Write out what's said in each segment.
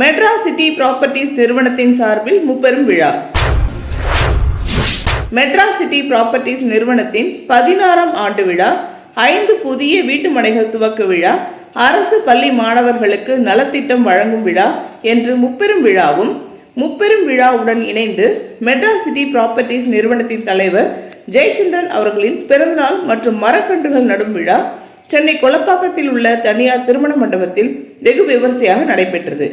Madras city properties நிறுவனத்தின் சார்பில் முப்பெரும் விழா. மெட்ராஸ் சிட்டி ப்ராப்பர்ட்டிஸ் நிறுவனத்தின் பதினாறாம் ஆண்டு விழா ஐந்து புதிய வீட்டு மனைகள் துவக்க விழா அரசு பள்ளி மாணவர்களுக்கு நலத்திட்டம் வழங்கும் விழா என்று முப்பெரும் விழாவும் முப்பெரும் விழாவுடன் இணைந்து மெட்ராஸ் சிட்டி ப்ராப்பர்ட்டிஸ் நிறுவனத்தின் தலைவர் ஜெயச்சந்திரன் அவர்களின் பிறந்தநாள் மற்றும் மரக்கன்றுகள் நடும் விழா சென்னை கொலப்பாக்கத்தில் உள்ள தனியார் திருமண மண்டபத்தில் வெகு விமரிசையாக நடைபெற்றது.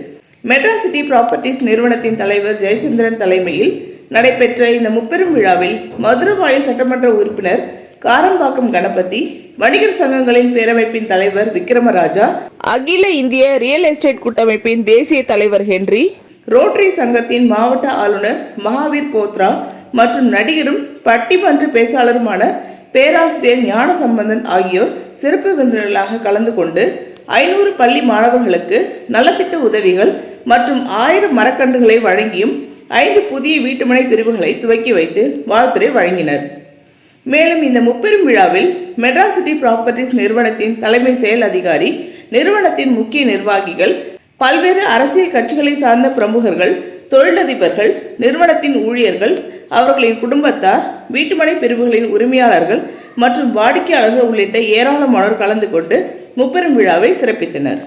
மெட்ராஸ் சிட்டி ப்ராப்பர்ட்டிஸ் நிறுவனத்தின் தலைவர் ஜெயச்சந்திரன் தலைமையில் நடைபெற்ற இந்த முப்பெரும் விழாவில் மதுரவாயில் சட்டமன்ற உறுப்பினர் காரம்பாக்கம் கணபதி வணிகர் சங்கங்களின் பேரமைப்பின் தலைவர் விக்ரமராஜா அகில இந்திய ரியல் எஸ்டேட் கூட்டமைப்பின் தேசிய தலைவர் ஹென்றி ரோட்டரி சங்கத்தின் மாவட்ட ஆளுநர் மகாவீர் போத்ரா மற்றும் நடிகரும் பட்டிமன்ற பேச்சாளருமான பேராசிரியர் ஞானசம்பந்தன் ஆகியோர் சிறப்பு விருந்தினர்களாக கலந்து கொண்டு ஐநூறு பள்ளி மாணவர்களுக்கு நலத்திட்ட உதவிகள் மற்றும் ஆயிரம் மரக்கன்றுகளை வழங்கியும் ஐந்து புதிய வீட்டுமனை பிரிவுகளை துவக்கி வைத்து வாழ்த்துறை வழங்கினர். மேலும் இந்த முப்பெரும் விழாவில் மெட்ராசிட்டி ப்ராப்பர்ட்டிஸ் நிறுவனத்தின் தலைமை செயல் அதிகாரி நிறுவனத்தின் முக்கிய நிர்வாகிகள் பல்வேறு அரசியல் கட்சிகளை சார்ந்த பிரமுகர்கள் தொழிலதிபர்கள் நிறுவனத்தின் ஊழியர்கள் அவர்களின் குடும்பத்தார் வீட்டுமனை பிரிவுகளின் உரிமையாளர்கள் மற்றும் வாடிக்கையாளர்கள் உள்ளிட்ட ஏராளமானோர் கலந்து கொண்டு முப்பெரும் விழாவை சிறப்பித்தனர்.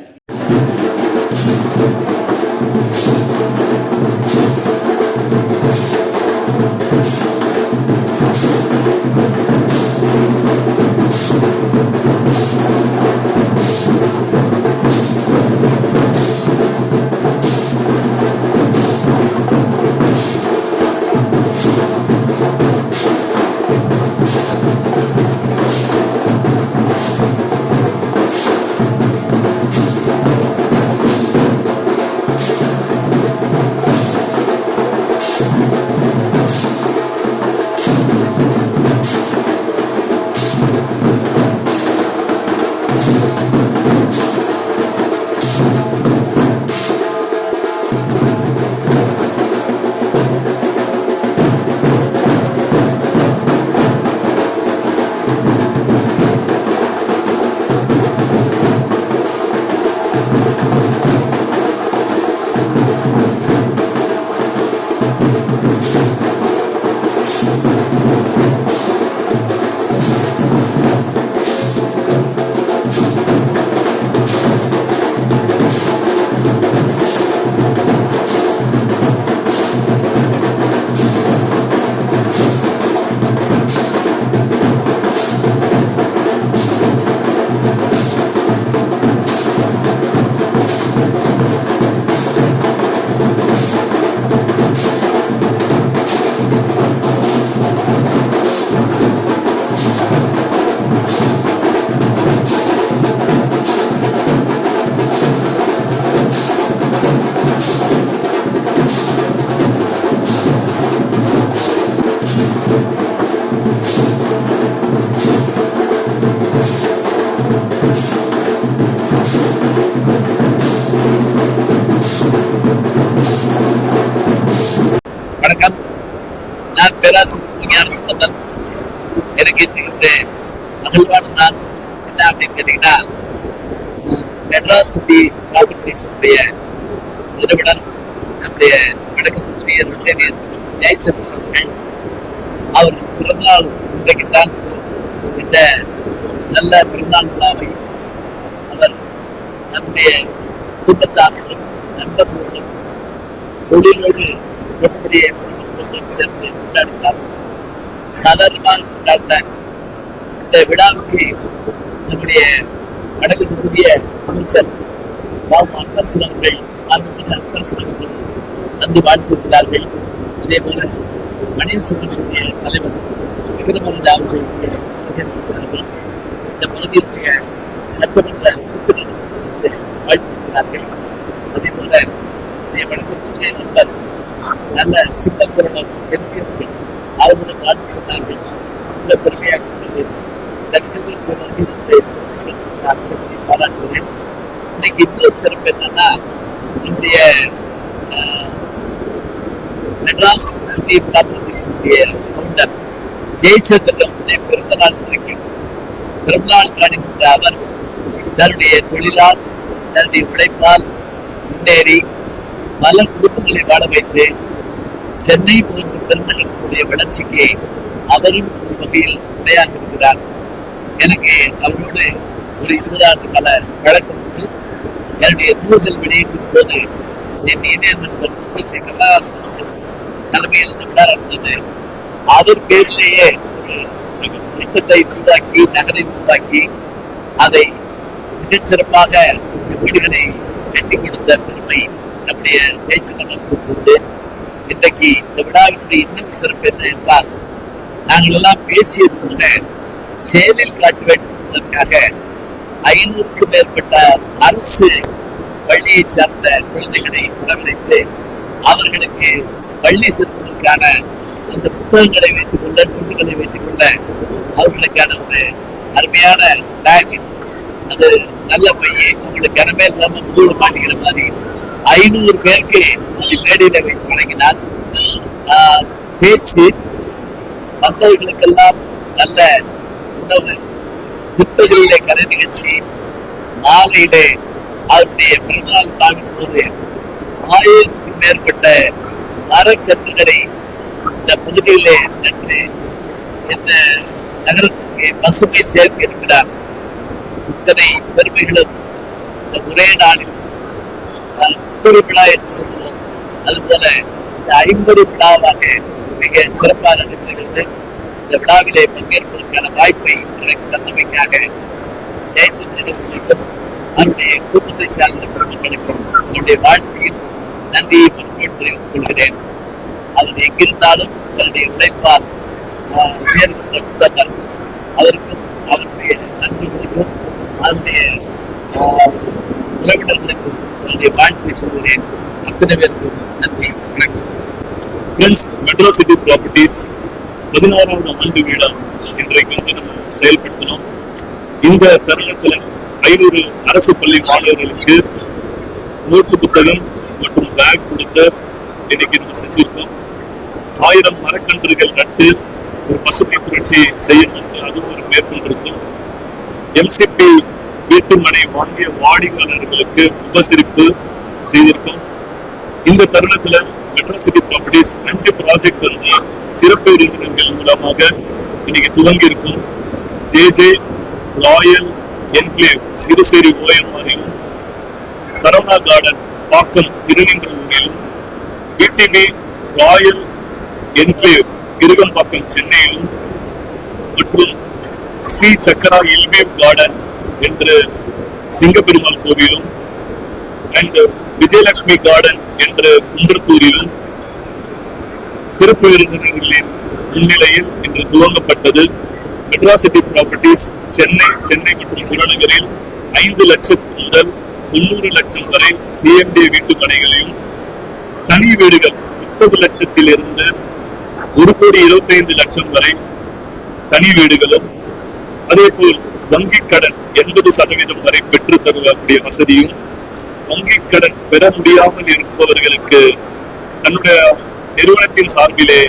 எனக்கு இன்னைக்கு ஒரு மகிழ்வான நாள் என்ன அப்படின்னு கேட்டீங்கன்னா மெட்ராஸ் சிட்டி ப்ராப்பர்ட்டிஸுடைய நிறுவனர் நம்முடைய வணக்கத்துக்குரிய ரொட்டேரியன் ஜெயச்சந்திரன் அவர்கள் அவர் பிறந்தநாள் இன்றைக்குத்தான் இந்த நல்ல பிறந்தநாள் விழாவை அவர் நம்முடைய குடும்பத்தாரோடும் நண்பர்களோடும் தொழிலோடு தொடர்புடைய குடும்பங்களோடும் சேர்ந்து கொண்டாடுகிறார். சாதாரணமாக கொண்டாடின இந்த விழாவுக்கு நம்முடைய வடக்குக்குரிய அமைச்சர் பாபு அன்பரசன் அவர்கள் மாண்புமிகு அன்பரசன் அவர்கள் நன்றி வாழ்த்திருக்கிறார்கள் அதே போல மனித சங்கத்தினுடைய தலைவர் விக்ரமராஜா அவர்களுடைய இங்கே இந்த பகுதியினுடைய சட்டமன்ற உறுப்பினர்கள் வந்து வாழ்த்திருக்கிறார்கள் அதே போல நம்முடைய வடக்குக்குரிய நண்பர் நல்ல சின்னக்குரலம் என்கிறவர்கள் அவர்கள் வாழ்த்து சொன்னார்கள் ரொம்ப பெருமையாக உள்ளது இந்த நிகழ்வுக்கு வருகிறது திருப்பதி பாராட்டுகிறேன் இன்னைக்கு இன்னொரு சிறப்பு என்னன்னா நம்முடைய மெட்ராஸ் சிட்டி பிராப்பர்டிஸுடைய ஃபவுண்டர் ஜெயச்சந்திரனுடைய பிறந்த நாள் இன்றைக்கு பிறந்த நாள் காணுகின்ற அவர் தன்னுடைய தொழிலால் தன்னுடைய உழைப்பால் முன்னேறி பல குடும்பங்களை வாழ வைத்து சென்னை போன்ற பெருநகரத்துடைய வளர்ச்சிக்கு அவரும் ஒரு வகையில் துணையாக இருக்கிறார். எனக்கு அவரோடு ஒரு இருபது ஆண்டு கால வழக்கம் உண்டு. என்னுடைய நூல்கள் வெளியிட்டிருக்கும் போது என் இணைய நண்பர் முப்பசி கமலஹாசன் அவர்கள் தலைமையில் இந்த விழா நடந்தது. அவர் பேரிலேயே ஒரு திட்டத்தை உருவாக்கி நகரை உருவாக்கி அதை மிகச்சிறப்பாக வீடுகளை கட்டி கொடுத்த பெருமை நம்முடைய ஜெயச்சந்திரன் உண்டு. இன்றைக்கு இந்த விழாவினுடைய இன்னும் சிறப்பு என்ன என்றால் நாங்கள் எல்லாம் பேசியது போக செயலில் காட்ட வேண்டும் என்பதற்காக மேற்பட்ட அரசு பள்ளியை சார்ந்த குழந்தைகளை வரவழைத்து அவர்களுக்கு பள்ளி செல்வதற்கான அந்த புத்தகங்களை வைத்துக் கொள்ள நூல்களை வைத்துக் கொள்ள அவர்களுக்கான ஒரு அருமையான பேக் அது நல்ல பையை அவங்களுக்கு கனமே இல்லாமல் முதுகு மாட்டிக்கிற மாதிரி ஐநூறு பேருக்கு அந்த மேடையில வைத்து வழங்கினார் பேச்சு வந்தவர்களுக்கெல்லாம் நல்ல உணவு. பிற்பகலிலே கலை நிகழ்ச்சி மாலையிலே அவருடைய பிறந்தநாள் காணும் போது ஆயிரத்துக்கு மேற்பட்ட மரக்கன்றுகளை இந்த பகுதியிலே நட்டு இந்த நகரத்துக்கு பசுமை சேர்க்க இருக்கிறார். இத்தனை பெருமைகளும் இந்த ஒரே நாளில் ஐம்பது விழா என்று சொல்லுவோம் அதுபோல இந்த ஐம்பது விழாவாக மிக சிறப்பாக நடைபெறுகிறது. இந்த விழாவிலே பங்கேற்பதற்கான வாய்ப்பை எனக்கு தந்தமைக்காக ஜெயச்சந்திரன் அவர்களுக்கும் அவருடைய குடும்பத்தை சார்ந்த குடும்பங்களுக்கும் அவருடைய வாழ்க்கையில் நன்றியை மறுபடியும் தெரிவித்துக் கொள்கிறேன். அவர் எங்கிருந்தாலும் அவருடைய உழைப்பால் உயர்கின்ற புத்தகர் அவருக்கும் அவருடைய நண்பர்களுக்கும் அவருடைய உறவினர்களுக்கும் அவருடைய வாழ்த்தை சொல்கிறேன் அத்தனை பேருக்கும் நன்றி வணக்கம். ஃப்ரெண்ட்ஸ் மெட்ரோ சிட்டி ப்ராப்பர்ட்டிஸ் பதினாறாவது ஆண்டு விழா இன்றைக்கு வந்து நம்ம செயல்படுத்தினோம். இந்த தருணத்துல ஐநூறு அரசு பள்ளி மாணவர்களுக்கு நோட்டு புத்தகம் மற்றும் பேக் கொடுத்த இன்னைக்கு நம்ம செஞ்சிருக்கோம். ஆயிரம் மரக்கன்றுகள் நட்டு ஒரு பசுமை புரட்சி செய்யணும் அதுவும் ஒரு மேற்கொண்டிருக்கோம். எம்சிபி வீட்டு மனை வாங்கிய வாடிக்கையாளர்களுக்கு உபசரிப்பு செய்திருக்கோம். இந்த தருணத்துல மெட்ரோ சிட்டி ப்ராப்பர்ட்டிஸ் அஞ்சு ப்ராஜெக்ட் வந்து சிறப்பு விருந்தினர்கள் மூலமாக இன்னைக்கு துவங்கி இருக்கும். J J royal enclave Siruseri ஓஎம்ஆரிலும் Saravana garden Pakkam திருநின்றவூரிலும் பிடிபி ராயல் என்க்ளேவ் கிருகம்பாக்கம் சென்னையிலும் மற்றும் ஸ்ரீ சக்கரா எல்வேவ் கார்டன் என்று சிங்கப்பெருமாள் கோவிலும் அண்ட் விஜயலட்சுமி கார்டன் என்ற குன்றத்தூரிலும் சிறப்பு விருந்தினர்களின் முன்னிலையில் இன்று துவங்கப்பட்டது. மெட்ராசிட்டி ப்ராப்பர்ட்டிஸ் சென்னை சென்னை மற்றும் சிவநகரில் ஐந்து லட்சம் முதல் முன்னூறு லட்சம் வரை சிஎம்டி வீட்டுமனைகளையும் தனி வீடுகள் முப்பது லட்சத்திலிருந்து ஒரு கோடி இருபத்தைந்து லட்சம் வரை தனி வீடுகளும் அதே போல் வங்கி கடன் எண்பது சதவீதம் வரை பெற்று தருவக்கூடிய வசதியும் வங்கி கடன் பெற முடியாமல் இருப்பவர்களுக்கு தன்னுடைய நிறுவனத்தின் சார்பிலே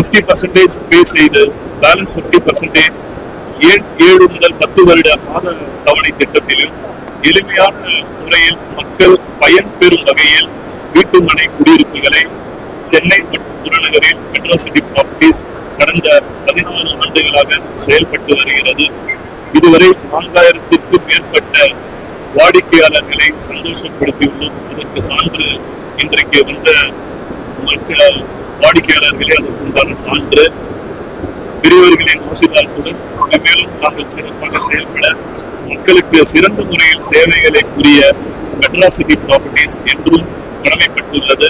50% பர்சன்டேஜ் பே செய்து பேலன்ஸ் 50% பர்சன்டேஜ் ஏழு முதல் பத்து வருட மாத தவணை திட்டத்திலும் எளிமையான முறையில் மக்கள் பயன்பெறும் வகையில் வீட்டுமனை குடியிருப்புகளை சென்னை மற்றும் புறநகரில் மெட்ரோ சிட்டி ப்ராப்பர்ட்டிஸ் கடந்த பதினாலு ஆண்டுகளாக செயல்பட்டு வருகிறது. இதுவரை நான்காயிரத்திற்கும் மேற்பட்ட வாடிக்கையாளர்களை சந்தோஷப்படுத்தியுள்ளோம். அதற்கு சான்று இன்றைக்கு வந்த மக்கள் வாடிக்கையாளர்களே அதற்கு உண்டான சான்று பெரியவர்களின் ஆசீர்வாதத்துடன் மேலும் நாங்கள் சிறப்பாக செயல்பட மக்களுக்கு சிறந்த முறையில் சேவைகளை புரிய மெட்ராசிட்டி ப்ராப்பர்ட்டிஸ் என்றும் கடமைப்பட்டுள்ளது.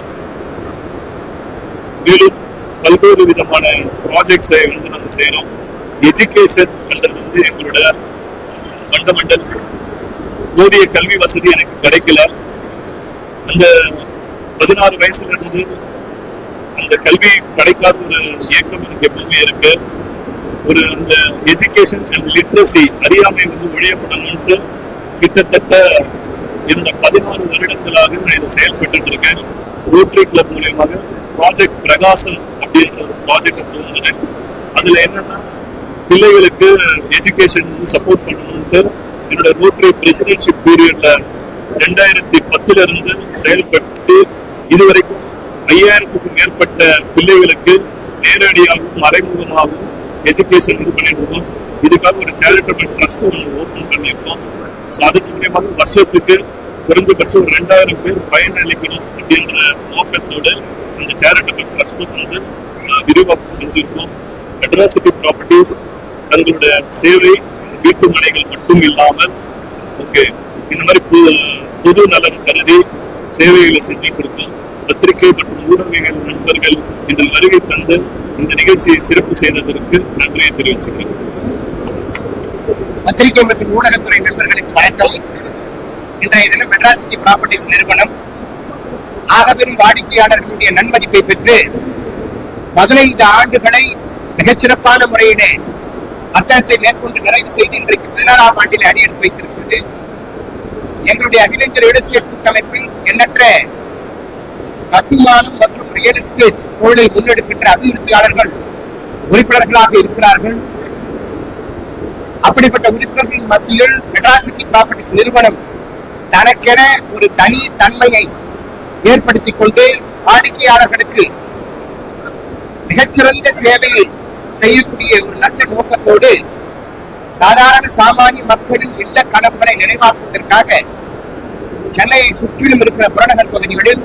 மேலும் பல்வேறு விதமான ப்ராஜெக்ட்ஸை வந்து நம்ம செய்யறோம். எஜுகேஷன் வந்து எங்களோட ஃபண்டமெண்டல் போதிய கல்வி வசதி எனக்கு கிடைக்கல. அந்த பதினாறு வயசுல இருந்து அந்த கல்வி கிடைக்காத ஒரு இயக்கம் எனக்கு எப்பவுமே இருக்கு. ஒரு அந்த எஜுகேஷன் அண்ட் லிட்ரஸி அறியாமை வந்து ஒழியப்படணும்ட்டு கிட்டத்தட்ட என்னோட பதினாறு வருடங்களாக நான் இதை செயல்பட்டு இருக்கேன். ரோட்டரி கிளப் மூலியமாக ப்ராஜெக்ட் பிரகாசம் அப்படின்ற ஒரு ப்ராஜெக்ட் துவங்கினேன் அதுல என்னன்னா பிள்ளைகளுக்கு எஜுகேஷன் வந்து சப்போர்ட் பண்ணணும்ட்டு என்னோட ரோட்டரி பிரசிடென்ட்ஷிப் பீரியட்ல ரெண்டாயிரத்தி பத்துல இருந்து செயல்பட்டு இதுவரைக்கும் ஐயாயிரத்துக்கும் மேற்பட்ட பிள்ளைகளுக்கு நேரடியாகவும் மறைமுகமாகவும் எஜுகேஷன் இது பண்ணிட்டு இருக்கோம் இதுக்காக ஒரு சேரிட்டபிள் ட்ரஸ்ட் ஒன்று ஓப்பன் பண்ணியிருக்கோம். ஸோ அதுக்கு மூலியமாக வருஷத்துக்கு குறைஞ்சபட்சம் ஒரு ரெண்டாயிரம் பேர் பயனளிக்கணும் அப்படின்ற நோக்கத்தோடு இந்த சேரிட்டபிள் ட்ரஸ்ட் வந்து விரிவாக்கம் செஞ்சிருக்கோம். அட்ராசிட்டி ப்ராப்பர்ட்டிஸ் தங்களுடைய சேவை வீட்டு மனைகள் மட்டும் இல்லாமல் ஓகே இந்த மாதிரி பொது பொது நலன் கருதி சேவைகளை செஞ்சு கொடுக்கும் பத்திரிகை மற்றும் ஊடகங்கள் நண்பர்கள் இந்த வருகை தந்து இந்த நிகழ்ச்சியை சிறப்பு செய்ததற்கு நன்றியை தெரிவிச்சுக்கிறேன். பத்திரிகை மற்றும் ஊடகத்துறை நண்பர்களுக்கு வணக்கம். இன்றைய தினம் மெட்ராசிட்டி ப்ராப்பர்ட்டிஸ் நிறுவனம் ஆகப்பெரும் வாடிக்கையாளர்களுடைய நன்மதிப்பை பெற்று பதினைந்து ஆண்டுகளை மிகச்சிறப்பான முறையிலே வர்த்தகத்தை மேற்கொண்டு நிறைவு செய்து இன்றைக்கு பதினாறாம் ஆண்டில் அடியெடுத்து வைத்திருக்கிறது. எங்களுடைய அகில இந்திய ரியல் எஸ்டேட் கூட்டமைப்பில் எண்ணற்ற கட்டுமானம் மற்றும் ரியல் எஸ்டேட் தொழிலை முன்னெடுக்கின்ற அபிவிருத்தியாளர்கள் உறுப்பினர்களாக இருக்கிறார்கள். அப்படிப்பட்ட உறுப்பினர்களின் மத்தியில் மெட்ராசிட்டி ப்ராப்பர்ட்டிஸ் நிறுவனம் தனக்கென ஒரு தனி தன்மையை ஏற்படுத்திக் கொண்டு வாடிக்கையாளர்களுக்கு மிகச்சிறந்த சேவையை செய்யக்கூடிய ஒரு நல்ல நோக்கத்தோடு சாதாரண சாமானிய மக்களின் இல்ல கனவுகளை நினைவாக்குவதற்காக சென்னையை சுற்றிலும் இருக்கிற புறநகர் பகுதிகளில்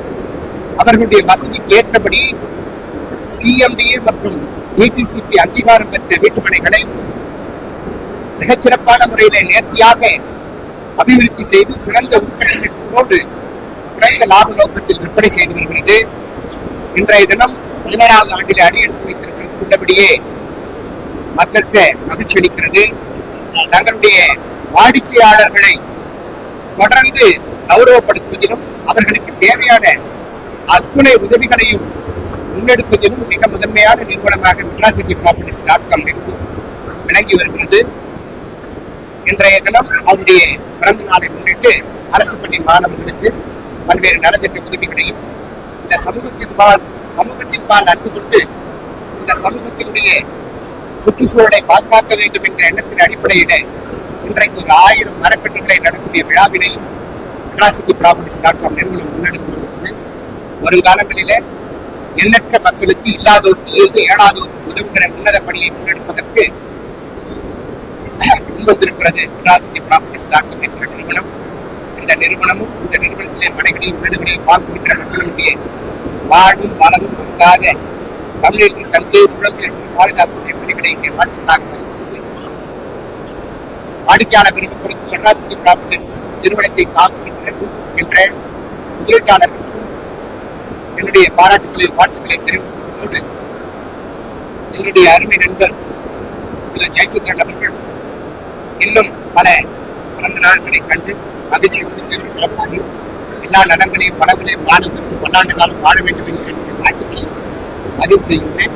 அவர்களுடைய வசதிக்கு ஏற்றபடி சிஎம்டிஏ மற்றும் டிடிசிபி அங்கீகாரம் பெற்ற வீட்டுமனைகளை மிகச்சிறப்பான முறையிலே நேர்த்தியாக அபிவிருத்தி செய்து சிறந்த உட்கட்டமைப்புகளோடு குறைந்த லாப நோக்கத்தில் விற்பனை செய்து வருகிறது. இன்றைய தினம் பதினேழாவது ஆண்டில் அடியெடுத்து வைத்திருக்கிறது உள்ளபடியே மற்றற்ற மகிழ்ச்சி அளிக்கிறது. தங்களுடைய வாடிக்கையாளர்களை தொடர்ந்து கௌரவப்படுத்துவதிலும் அவர்களுக்கு தேவையான அத்துணை உதவிகளையும் முன்னெடுப்பதிலும் மிக முதன்மையான நிறுவனமாக மெட்ராசிட்டி ப்ராப்பர்ட்டிஸ் டாட் காம் விளங்கி வருகிறது. இன்றைய தினம் அவருடைய பிறந்த நாளை முன்னிட்டு அரசு பள்ளி மாணவர்களுக்கு பல்வேறு நலத்திட்ட உதவிகளையும் இந்த சமூகத்தின் பால் சமூகத்தின் பால் அன்பு கொண்டு இந்த சமூகத்தினுடைய சுற்றுச்சூழலை பாதுகாக்க வேண்டும் என்ற எண்ணத்தின் அடிப்படையில இன்றைக்கு ஒரு ஆயிரம் மரக்கட்டுகளை நடக்கூடிய விழாவினையும் மெட்ராசிட்டி ப்ராப்பர்ட்டிஸ் டாட் காம் நிறுவனம் முன்னெடுத்து வருகிறது. வருங்காலங்களிலே எண்ணற்ற மக்களுக்கு இல்லாதோருக்கு இருந்து ஏழாதோருக்கு உதவுகிற உன்னத பணியை முன்னெடுப்பதற்கு முன்வந்திருக்கிறது மெட்ராசிட்டி ப்ராப்பர்ட்டிஸ் டாட் காம் என்ற நிறுவனம். இந்த நிறுவனமும் இந்த நிறுவனத்திலே மனைகளையும் வீடுகளையும் வாங்குகின்ற மக்களுடைய வாழும் வளமும் மங்காத தமிழிற்கு சந்தேக முழங்கு என்று காளிதாசுடைய பணிகளை இங்கே மெட்ராசிட்டி ப்ராப்பர்ட்டிஸ் நிறுவனத்தை தாக்குகின்ற ஊக்குவிக்கின்ற முதலீட்டாளர்களுக்கும் என்னுடைய பாராட்டுகளை வாழ்த்துக்களை தெரிவித்துக் கொள்வதோடு அருமை நண்பர் திரு ஜெயச்சந்திரன் அவர்கள். இன்னும் பல பிறந்த நாட்களை கண்டு மகிழ்ச்சியோடு சேர்ந்து சிறப்பாக எல்லா நலன்களையும் பலங்களையும் வாழும் பல்லாண்டு காலம் வாழ வேண்டும் என்று என்னுடைய வாழ்த்துக்களை பதிவு செய்கின்றேன்.